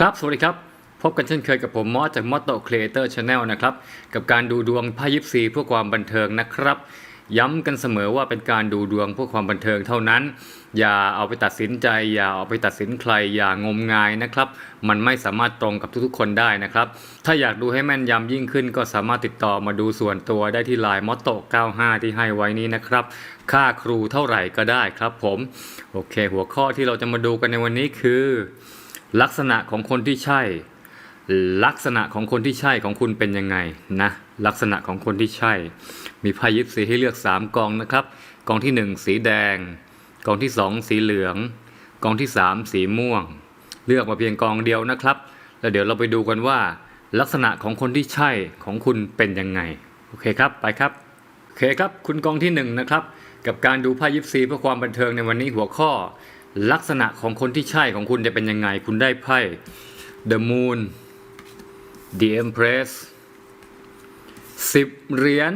ครับ สวัสดีครับ พบกันเช่นเคยกับผมมอสจาก Motto Creator Channel นะครับ กับการดูดวงไพ่ยิปซีเพื่อความบันเทิงนะครับ ย้ำกันเสมอว่าเป็นการดูดวงเพื่อความบันเทิงเท่านั้น อย่าเอาไปตัดสินใจ อย่าเอาไปตัดสินใคร อย่างมงายนะครับ มันไม่สามารถตรงกับทุกๆ คนได้นะครับ ถ้าอยากดูให้แม่นยำยิ่งขึ้น ก็สามารถติดต่อมาดูส่วนตัวได้ที่ไลน์ Motto 95 ที่ให้ไว้นี้นะครับ ค่าครูเท่าไหร่ก็ได้ครับผม โอเค หัวข้อที่เราจะมาดูกันในวันนี้คือ ลักษณะของคนที่ใช่ ลักษณะของคนที่ใช่ของคุณเป็นยังไงนะลักษณะของคนที่ใช่ มีไพ่ยิปซีให้เลือก 3กองนะครับกองที่ 1 สีแดง กองที่ 2 สีเหลือง กองที่ 3 สีม่วง เลือกมาเพียงกองเดียวนะครับ แล้วเดี๋ยวเราไปดูกันว่า ลักษณะของคนที่ใช่ของคุณเป็นยังไงโอเคครับไปครับโอเคครับคุณกองที่หนึ่งนะครับกับการดูไพ่ยิปซีเพื่อความบันเทิงในวันนี้หัวข้อ ลักษณะของคนที่ใช่ของคุณจะเป็นยังไง คุณได้ไพ่ The Moon The Empress 10 เหรียญ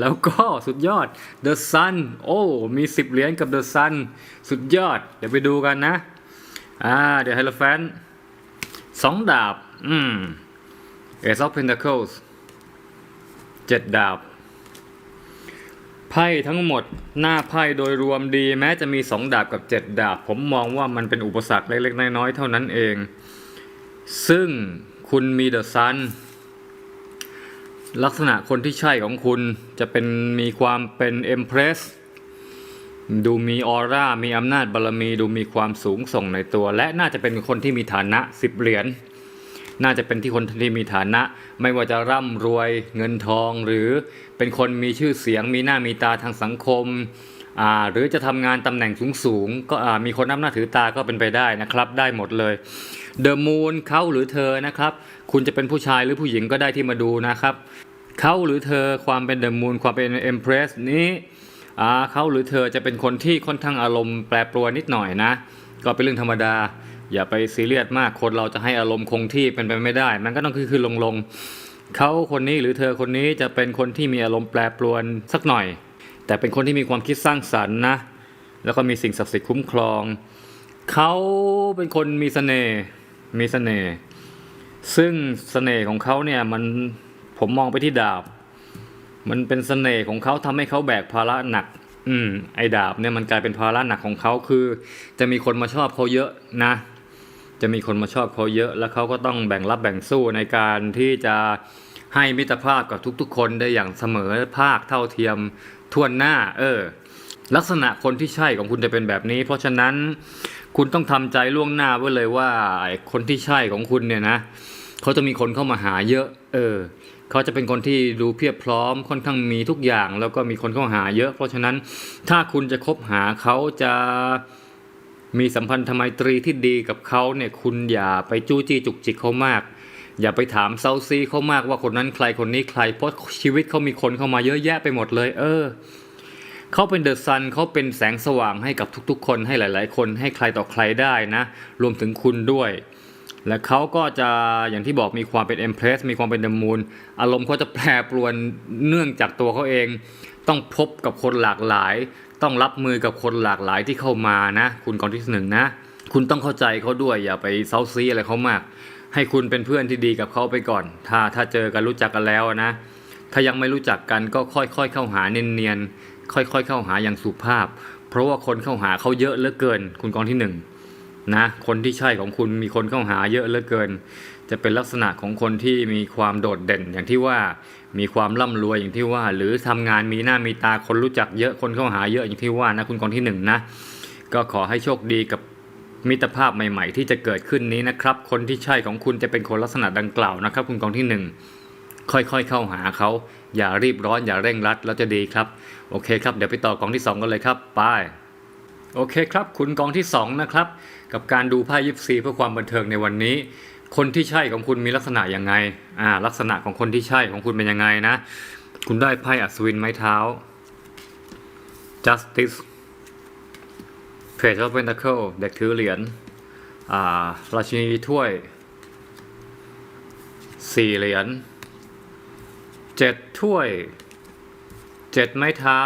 แล้วก็สุดยอด The Sun โอ้ มี 10 เหรียญกับ The Sun สุดยอด เดี๋ยวไปดูกันนะ อ่า เดี๋ยวไฮโลแฟนสองดาบ อืม Ace of Pentacles เจ็ดดาบ ไพ่ทั้งหมดหน้าไพ่โดยรวมดี แม้จะมี 2 ดาบกับ 7 ดาบ ผมมองว่ามันเป็นอุปสรรคเล็กๆน้อยๆเท่านั้นเอง ซึ่งคุณมีเดอะซันลักษณะคนที่ใช่ของคุณจะเป็นมีความเป็นเอ็มเพรสดูมีออร่า มีอำนาจบารรมี ดูมีความสูงส่งในตัว และน่าจะเป็นคนที่มีฐานะ10เหรียญ น่าจะเป็นที่คนที่มีฐานะ ไม่ว่าจะร่ำรวยเงินทอง หรือเป็นคนมีชื่อเสียง มีหน้ามีตาทางสังคมหรือจะทำงานตำแหน่งสูงๆก็มีคนนับหน้าถือตาก็เป็นไปได้นะครับ ได้หมดเลยเดอะมูนเขาหรือเธอนะครับ คุณจะเป็นผู้ชายหรือผู้หญิงก็ได้ที่มาดูนะครับเขาหรือเธอความเป็นเดอะมูนความเป็นเอ็มเพรสนี้เขาหรือเธอจะเป็นคนที่ค่อนข้างอารมณ์แปรปรวนนิดหน่อยนะ ก็เป็นเรื่องธรรมดา อย่าไปซีเรียสมากคนเราจะให้อารมณ์คงที่เป็นไปไม่ได้ มันก็ต้องคือคือลงลงๆเขาคนนี้หรือเธอคนนี้จะเป็นคนที่มีอารมณ์แปรปรวนสักหน่อย แต่เป็นคนที่มีความคิดสร้างสรรค์นะ แล้วก็มีสิ่งศักดิ์สิทธิ์คุ้มครองเขาเป็นคนมีเสน่ห์มีเสน่ห์ซึ่งเสน่ห์ของเขาเนี่ยมันผมมองไปที่ดาบ มันเป็นเสน่ห์ของเขาทำให้เขาแบกภาระหนัก อืมไอ้ดาบเนี่ยมันกลายเป็นภาระหนักของเขาคือ จะมีคนมาชอบเขาเยอะนะ จะมีคนมาชอบเขาเยอะ แล้วเขาก็ต้องแบ่งรับแบ่งสู้ในการที่จะให้มิตรภาพกับทุกๆ คนได้อย่างเสมอภาคเท่าเทียมทั่วหน้า เออ ลักษณะคนที่ใช่ของคุณจะเป็นแบบนี้ เพราะฉะนั้นคุณต้องทำใจล่วงหน้าไว้เลยว่าคนที่ใช่ของคุณเนี่ยนะเขาจะมีคนเข้ามาหาเยอะ เออเขาจะเป็นคนที่ดูเพียบพร้อมค่อนข้างมีทุกอย่าง แล้วก็มีคนเข้าหาเยอะ เพราะฉะนั้นถ้าคุณจะคบหาเขาจะ มีสัมพันธไมตรีที่ดีกับเขาเนี่ยคุณอย่าไปจู้จี้จุกจิกเขามาก อย่าไปถามเซาซีเขามากว่าคนนั้นใครคนนี้ใครเพราะชีวิตเขามีคนเข้ามาเยอะแยะไปหมดเลย เออเขาเป็นเดอะซันเขาเป็นแสงสว่างให้กับทุกๆ คนให้หลาย ๆ คนให้ใครต่อใครได้นะ รวมถึงคุณด้วย และเขาก็จะอย่างที่บอกมีความเป็นเอ็มเพรสมีความเป็นเดมูนอารมณ์เขาจะแปรปรวนเนื่องจากตัวเขาเอง ต้องพบกับคนหลากหลาย ต้องรับมือกับคนหลากหลายที่เข้ามานะ คุณกองที่หนึ่งนะ คุณต้องเข้าใจเขาด้วยอย่าไปเซาซีอะไรเขามาก ให้คุณเป็นเพื่อนที่ดีกับเขาไปก่อน ถ้าถ้าเจอกันรู้จักกันแล้วนะ ถ้ายังไม่รู้จักกันก็ค่อยๆเข้าหาเนียนๆค่อยๆเข้าหาอย่างสุภาพ เพราะว่าคนเข้าหาเขาเยอะเหลือเกิน คุณกองที่หนึ่งนะคนที่ใช่ของคุณมีคนเข้าหาเยอะเหลือเกิน จะเป็นลักษณะของคนที่มีความโดดเด่นอย่างที่ว่ามีความร่ำรวยอย่างที่ว่า หรือทำงานมีหน้ามีตาคนรู้จักเยอะคนเข้าหาเยอะอย่างที่ว่านะคุณกองที่หนึ่งนะก็ขอให้โชคดีกับมิตรภาพใหม่ ๆ ที่จะเกิดขึ้นนี้นะครับ คนที่ใช่ของคุณจะเป็นคนลักษณะดังกล่าวนะครับ คุณกองที่หนึ่งค่อยๆเข้าหาเขา อย่ารีบร้อนอย่าเร่งรัดแล้วจะดีครับ โอเคครับเดี๋ยวไปต่อกองที่ 2 กันเลยครับไปโอเคครับ คุณกองที่ 2 นะครับ กับการดูไพ่ยิปซีเพื่อความบันเทิงในวันนี้ คนที่ใช่ของคุณมีลักษณะยังไงอ่าลักษณะของคนที่ใช่ของคุณเป็นยังไงนะ คุณได้ไพ่อัศวินไม้เท้า justice page of pentacle เด็กถือเหรียญอ่าราชินีถ้วยสี่เหรียญเจ็ดถ้วยเจ็ดไม้เท้า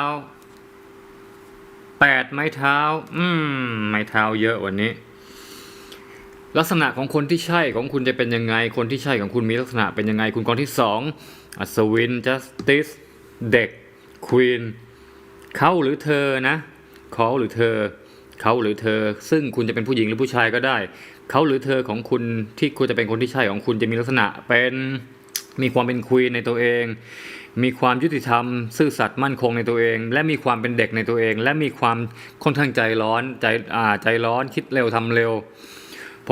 แปดไม้เท้า อืม ไม้เท้าเยอะวันนี้ ลักษณะของคนที่ใช่ของคุณจะเป็นยังไง คนที่ใช่ของคุณมีลักษณะเป็นยังไง คุณกองที่สองอัศวิน justice เด็ก queen เขาหรือเธอนะเขาหรือเธอเขาหรือเธอ ซึ่งคุณจะเป็นผู้หญิงหรือผู้ชายก็ได้ เขาหรือเธอของคุณที่คุณจะเป็นคนที่ใช่ของคุณจะมีลักษณะเป็นมีความเป็นควีนในตัวเอง มีความยุติธรรม ซื่อสัตย์มั่นคงในตัวเอง และมีความเป็นเด็กในตัวเอง และมีความค่อนข้างใจร้อนใจอ่าใจร้อนคิดเร็วทำเร็ว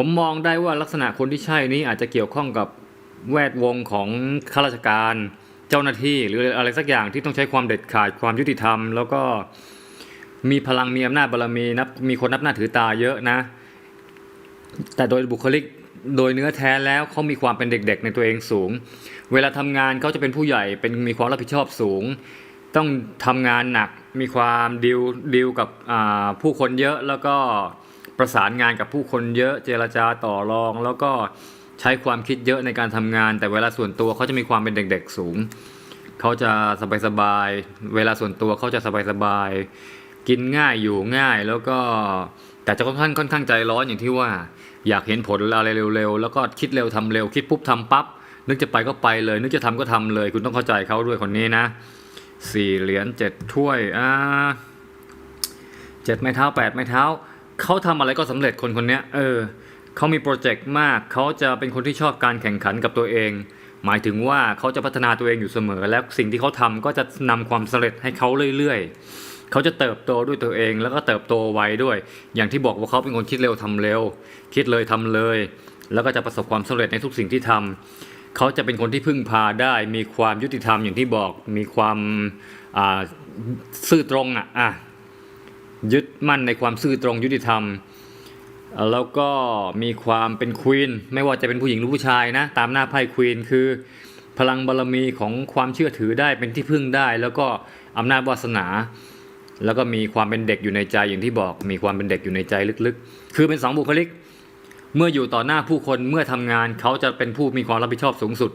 ผมมองได้ว่าลักษณะคนที่ใช่นี้อาจจะเกี่ยวข้องกับแวดวงของข้าราชการ เจ้าหน้าที่หรืออะไรสักอย่างที่ต้องใช้ความเด็ดขาดความยุติธรรม แล้วก็มีพลังมีอำนาจบารมีนับมีคนนับหน้าถือตาเยอะนะ แต่โดยบุคลิกโดยเนื้อแท้แล้วเขามีความเป็นเด็ก ๆ ในตัวเองสูง เวลาทำงานเขาจะเป็นผู้ใหญ่เป็นมีความรับผิดชอบสูง ต้องทำงานหนักมีความดิวดิวกับผู้คนเยอะแล้วก็ ประสานงานกับผู้คนเยอะเจรจาต่อรอง แล้วก็ใช้ความคิดเยอะในการทำงาน แต่เวลาส่วนตัวเขาจะมีความเป็นเด็กๆสูง เขาจะสบายๆเวลาส่วนตัวเขาจะสบายๆกินง่ายอยู่ง่ายแล้วก็แต่จะค่อนข้างค่อนข้างใจร้อนอย่างที่ว่า อยากเห็นผลอะไรเร็วๆแล้วก็คิดเร็วทำเร็ว คิดปุ๊บทำปั๊บนึกจะไปก็ไปเลย นึกจะทำก็ทำเลย คุณต้องเข้าใจเขาด้วยคนนี้นะสี่เหรียญเจ็ดถ้วยอ่าเจ็ดไม้เท้าแปดไม้เท้า เขาทำอะไรก็สำเร็จคนคนนี้เออเขามีโปรเจกต์มาก เขาจะเป็นคนที่ชอบการแข่งขันกับตัวเอง หมายถึงว่าเขาจะพัฒนาตัวเองอยู่เสมอ และสิ่งที่เขาทำก็จะนำความสำเร็จให้เขาเรื่อยๆ เขาจะเติบโตด้วยตัวเอง แล้วก็เติบโตไวด้วย อย่างที่บอกว่าเขาเป็นคนคิดเร็วทำเร็ว คิดเลยทำเลย แล้วก็จะประสบความสำเร็จในทุกสิ่งที่ทำเขาจะเป็นคนที่พึ่งพาได้ มีความยุติธรรมอย่างที่บอก มีความซื่อตรงอะอะ ยึดมั่นในความซื่อตรงยุติธรรม แล้วก็มีความเป็นควีนไม่ว่าจะเป็นผู้หญิงหรือผู้ชายนะ ตามหน้าไพ่ควีนคือ พลังบารมีของความเชื่อถือได้เป็นที่พึ่งได้ แล้วก็อำนาจวาสนา แล้วก็มีความเป็นเด็กอยู่ในใจอย่างที่บอก มีความเป็นเด็กอยู่ในใจลึกๆ คือเป็นสองบุคลิกเมื่ออยู่ต่อหน้าผู้คนเมื่อทำงานเขาจะเป็นผู้มีความรับผิดชอบสูงสุด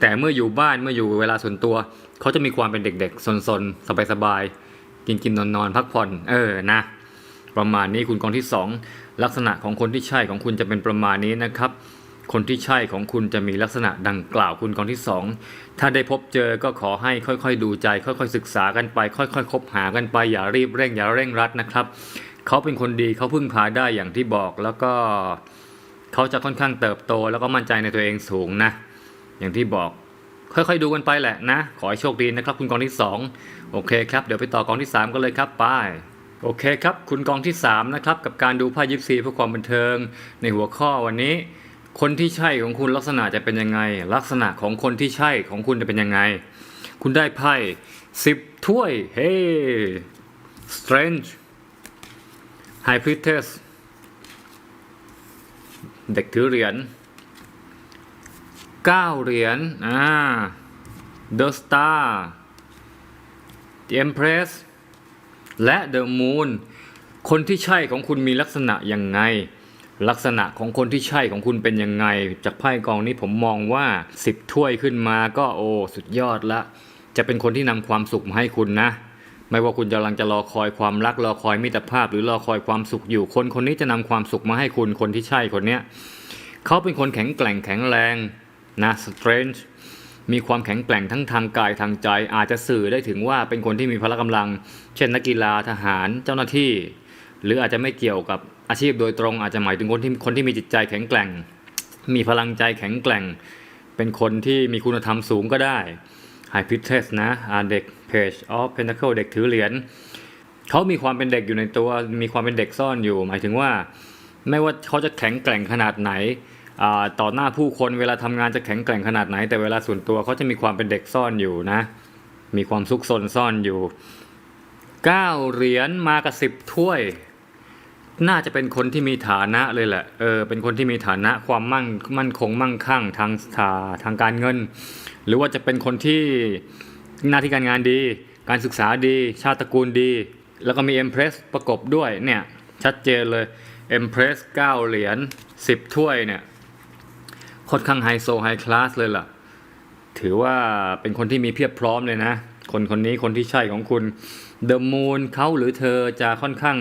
แต่เมื่ออยู่บ้านเมื่ออยู่เวลาส่วนตัว เขาจะมีความเป็นเด็กๆสนๆสบายๆ กินกินนอนนอนพักผ่อน เออนะ ประมาณนี้คุณกองที่ 2 ลักษณะของคนที่ใช่ของคุณจะเป็นประมาณนี้นะครับ คนที่ใช่ของคุณจะมีลักษณะดังกล่าวคุณกองที่ 2 ถ้าได้พบเจอก็ขอให้ค่อยๆดูใจ ค่อยๆศึกษากันไป ค่อยๆคบหากันไปอย่ารีบเร่งอย่าเร่งรัดนะครับเขาเป็นคนดีเขาพึ่งพาได้อย่างที่บอกแล้วก็เขาจะค่อนข้างเติบโต แล้วก็มั่นใจในตัวเองสูงนะ อย่างที่บอก ค่อยๆดูกันไปแหละนะ ขอให้โชคดีนะครับ คุณกองที่ 2 โอเคครับ เดี๋ยวไปต่อกองที่ 3 กันเลยครับไปโอเคครับ คุณกองที่ 3 นะครับ กับการดูไพ่ยิปซีเพื่อความบันเทิง ในหัวข้อวันนี้ คนที่ใช่ของคุณลักษณะจะเป็นยังไง ลักษณะของคนที่ใช่ของคุณจะเป็นยังไง คุณได้ไพ่10ถ้วย เฮ้ strange high priestess เด็กถือเหรียญ 9 เหรียญอ่า The Star The Empress และ The Moon คนที่ใช่ของคุณมีลักษณะยังไง ลักษณะของคนที่ใช่ของคุณเป็นยังไง จากไพ่กองนี้ผมมองว่า 10 ถ้วยขึ้นมาก็โอ้สุดยอดละ จะเป็นคนที่นำความสุขมาให้คุณนะไม่ว่าคุณกำลังจะรอคอยความรักรอคอยมิตรภาพ หรือรอคอยความสุขอยู่ คนคนนี้จะนำความสุขมาให้คุณคนที่ใช่คนเนี้ยเขาเป็นคนแข็งแกร่งแข็งแรง นะ strange มีความแข็งแกร่งทั้งทางกายทางใจ อาจจะสื่อได้ถึงว่าเป็นคนที่มีพละกำลัง เช่นนักกีฬาทหารเจ้าหน้าที่ หรืออาจจะไม่เกี่ยวกับอาชีพโดยตรงอาจจะหมายถึงคนที่คนที่มีจิตใจแข็งแกร่ง มีพลังใจแข็งแกร่ง เป็นคนที่มีคุณธรรมสูงก็ได้ High Priestess นะเด็ก Page of Pentacle เด็กถือเหรียญเขามีความเป็นเด็กอยู่ในตัวมีความเป็นเด็กซ่อนอยู่ หมายถึงว่า ไม่ว่าเขาจะแข็งแกร่งขนาดไหน ต่อหน้าผู้คนเวลาทำงานจะแข็งแกร่งขนาดไหน แต่เวลาส่วนตัวเขาจะมีความเป็นเด็กซ่อนอยู่นะ มีความซุกซนซ่อนอยู่เก้าเหรียญมากับสิบถ้วย น่าจะเป็นคนที่มีฐานะเลยแหละ เออ เป็นคนที่มีฐานะความมั่งมั่นคงมั่งคั่งทางทาทางการเงิน หรือว่าจะเป็นคนที่หน้าที่การงานดี การศึกษาดี ชาติตระกูลดี แล้วก็มี Empress ประกบด้วยเนี่ย ชัดเจนเลย Empress 9เหรียญ10 ถ้วยเนี่ย ค่อนข้างไฮโซไฮคลาสเลยล่ะ ถือว่าเป็นคนที่มีเพียบพร้อมเลยนะ คนคนนี้คนที่ใช่ของคุณ The Moon เขาหรือเธอจะค่อนข้าง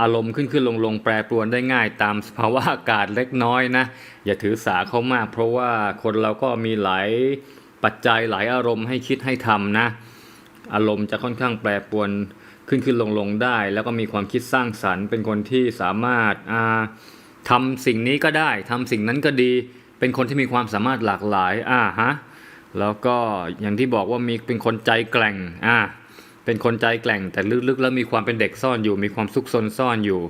อารมณ์ขึ้นขึ้นลงลงแปรปรวนได้ง่ายตามสภาวะอากาศเล็กน้อยนะ อย่าถือสาเขามาก เพราะว่าคนเราก็มีหลายปัจจัยหลายอารมณ์ให้คิดให้ทำนะ อารมณ์จะค่อนข้างแปรปรวนขึ้นขึ้นลงลงได้ แล้วก็มีความคิดสร้างสรรค์ เป็นคนที่สามารถทำสิ่งนี้ก็ได้ทำสิ่งนั้นก็ดี เป็นคนที่มีความสามารถหลากหลายอ่าฮะแล้วก็อย่างที่บอกว่ามีเป็นคนใจแกร่งอ่าเป็นคนใจแกร่งแต่ลึกๆแล้วมีความเป็นเด็กซ่อนอยู่ มีความซุกซนซ่อนอยู่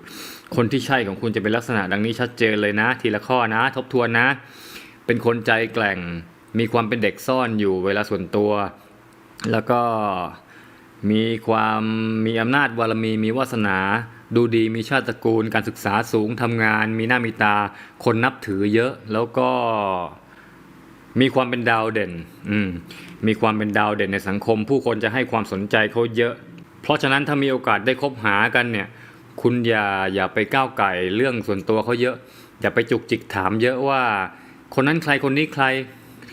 คนที่ใช่ของคุณจะเป็นลักษณะดังนี้ชัดเจนเลยนะ ทีละข้อนะ ทบทวนนะ เป็นคนใจแกร่ง มีความเป็นเด็กซ่อนอยู่ เวลาส่วนตัว แล้วก็มีความมีอำนาจบารมีมีวาสนา ดูดีมีชาติตระกูลการศึกษาสูงทำงาน มีหน้ามีตาคนนับถือเยอะแล้วก็มีความเป็นดาวเด่นอืมมีความเป็นดาวเด่นในสังคม ผู้คนจะให้ความสนใจเขาเยอะ เพราะฉะนั้นถ้ามีโอกาสได้คบหากันเนี่ย คุณอย่าอย่าไปก้าวไก่เรื่องส่วนตัวเขาเยอะ อย่าไปจุกจิกถามเยอะว่า คนนั้นใครคนนี้ใคร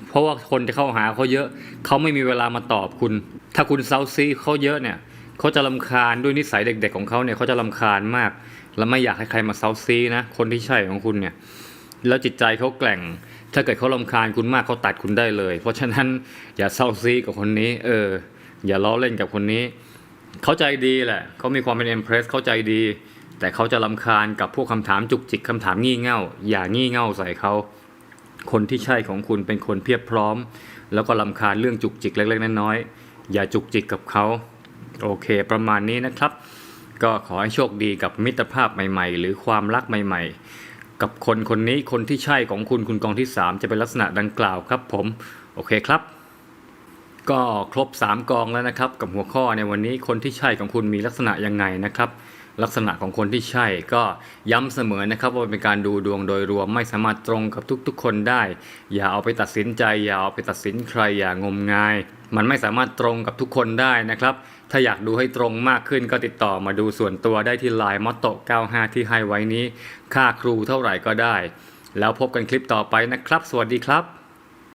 เพราะว่าคนจะเข้าหาเขาเยอะ เขาไม่มีเวลามาตอบคุณ ถ้าคุณเซาซีเขาเยอะเนี่ย เขาจะลำคาญด้วยนิสัยเด็กๆของเขาเนี่ยเขาจะลำคาญมาก แล้วไม่อยากให้ใครมาเซาซีนะคนที่ใช่ของคุณเนี่ยแล้วจิตใจเขาแกร่ง ถ้าเกิดเขาลำคาญคุณมากเขาตัดคุณได้เลย เพราะฉะนั้นอย่าเซาซีกับคนนี้ เออ อย่าล้อเล่นกับคนนี้ เขาใจดีแหละเขามีความเป็นเอ็มเพรสเข้าใจดี แต่เขาจะลำคาญกับพวกคำถามจุกจิกคำถามงี่เง่า อย่างี่เง่าใส่เขาคนที่ใช่ของคุณเป็นคนเพียบพร้อม แล้วก็ลำคาญเรื่องจุกจิกเล็กๆน้อยๆอย่าจุกจิกกับเขา โอเค ประมาณนี้นะครับ ก็ขอให้โชคดีกับมิตรภาพใหม่ๆ หรือความรักใหม่ ๆ กับคนคนนี้คนที่ใช่ของคุณคุณกองที่ 3 จะเป็นลักษณะดังกล่าวครับ ผมโอเคครับ ก็ครบ 3 กองแล้วนะครับ กับหัวข้อในวันนี้คนที่ใช่ของคุณมีลักษณะยังไงนะครับลักษณะของคนที่ใช่ก็ย้ำเสมอนะครับว่าเป็นการดูดวงโดยรวมไม่สามารถตรงกับทุกๆ คนได้ อย่าเอาไปตัดสินใจ อย่าเอาไปตัดสินใครอย่างมงาย มันไม่สามารถตรงกับทุกคนได้นะครับ ถ้าอยากดูให้ตรงมากขึ้นก็ติดต่อมาดูส่วนตัวได้ที่ Line มอตโต95 ที่ให้ไว้นี้ ค่าครูเท่าไหร่ก็ได้ แล้วพบกันคลิปต่อไปนะครับ สวัสดีครับ